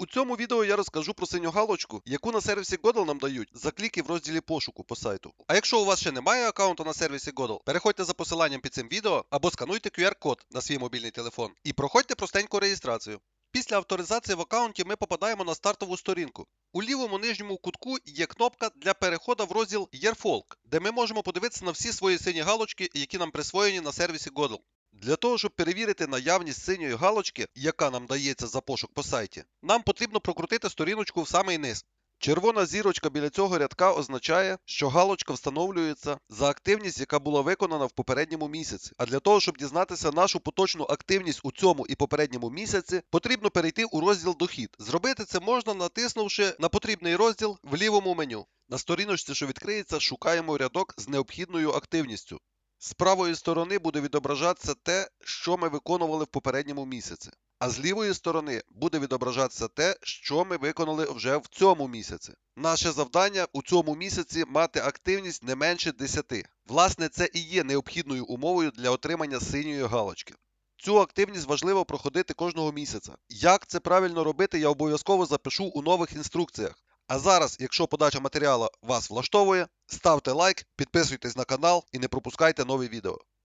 У цьому відео я розкажу про синю галочку, яку на сервісі Godel нам дають за кліки в розділі пошуку по сайту. А якщо у вас ще немає аккаунту на сервісі Godel, переходьте за посиланням під цим відео або скануйте QR-код на свій мобільний телефон і проходьте простеньку реєстрацію. Після авторизації в аккаунті ми попадаємо на стартову сторінку. У лівому нижньому кутку є кнопка для переходу в розділ Yearfolk, де ми можемо подивитися на всі свої сині галочки, які нам присвоєні на сервісі Godel. Для того, щоб перевірити наявність синьої галочки, яка нам дається за пошук по сайті, нам потрібно прокрутити сторіночку в самий низ. Червона зірочка біля цього рядка означає, що галочка встановлюється за активність, яка була виконана в попередньому місяці. А для того, щоб дізнатися нашу поточну активність у цьому і попередньому місяці, потрібно перейти у розділ Дохід. Зробити це можна, натиснувши на потрібний розділ в лівому меню. На сторіночці, що відкриється, шукаємо рядок з необхідною активністю. З правої сторони буде відображатися те, що ми виконували в попередньому місяці. А з лівої сторони буде відображатися те, що ми виконали вже в цьому місяці. Наше завдання у цьому місяці мати активність не менше 10. Власне, це і є необхідною умовою для отримання синьої галочки. Цю активність важливо проходити кожного місяця. Як це правильно робити, я обов'язково запишу у нових інструкціях. А зараз, якщо подача матеріалу вас влаштовує, ставте лайк, підписуйтесь на канал і не пропускайте нові відео.